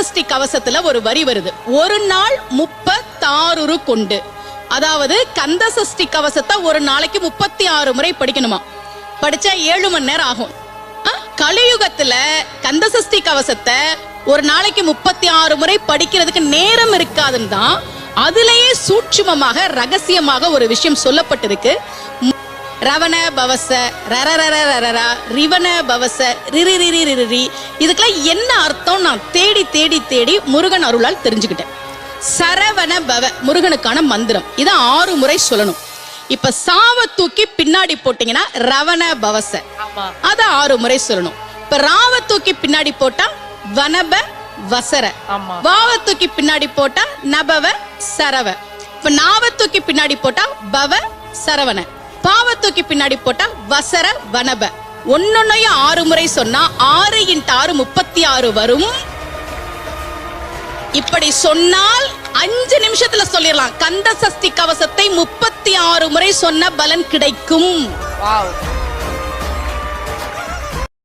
சஷ்டி கவசத்துல ஒரு வரி வருது. ஒரு நாள் முப்பத்தாறு கொண்டு. அதாவது கந்த சஷ்டி கவசத்தை ஒரு நாளைக்கு முப்பத்தி ஆறு முறை படிக்கணுமா? படிச்சா ஏழு மணி நேரம் ஆகும். கலியுகத்துல கந்த சஷ்டி கவசத்தை ஒரு நாளைக்கு முப்பத்தி ஆறு முறை படிக்கிறதுக்கு நேரம் இருக்காதுன்னு தான் அதுலயே சூட்சுமமாக ரகசியமாக ஒரு விஷயம் சொல்லப்பட்டிருக்கு. ரவண பவச ரரரரரரரா ரிவண பவச ரிரி இதுக்கெல்லாம் என்ன அர்த்தம் நான் தேடி தேடி தேடி முருகன் அருளால் தெரிஞ்சுக்கிட்டேன். சரவண பவ முருகனுக்கான மந்திரம். இதை ஆறு முறை சொல்லணும். இப்ப சாவ தூக்கி பின்னாடி போட்டீங்கன்னா ரவண பவச. அத ஆறு முறை சொல்லணும். இப்ப ராவ தூக்கி பின்னாடி போட்டா வனப வசர. வாவ தூக்கி பின்னாடி போட்டா நபவ சரவ. இப்ப நாவ தூக்கி பின்னாடி போட்டா பவ சரவண. பாவ தூக்கி பின்னாடி போட்டா வசர வனப. ஒன்னொன்னையும் ஆறு முறை சொன்னா ஆறு இன்ட்டு ஆறு முப்பத்தி ஆறு வரும். இப்படி சொன்னால் அஞ்சு நிமிஷத்துல சொல்லிடலாம். கந்த சஷ்டி கவசத்தை முப்பத்தி ஆறு முறை சொன்ன பலன் கிடைக்கும். வாவ்.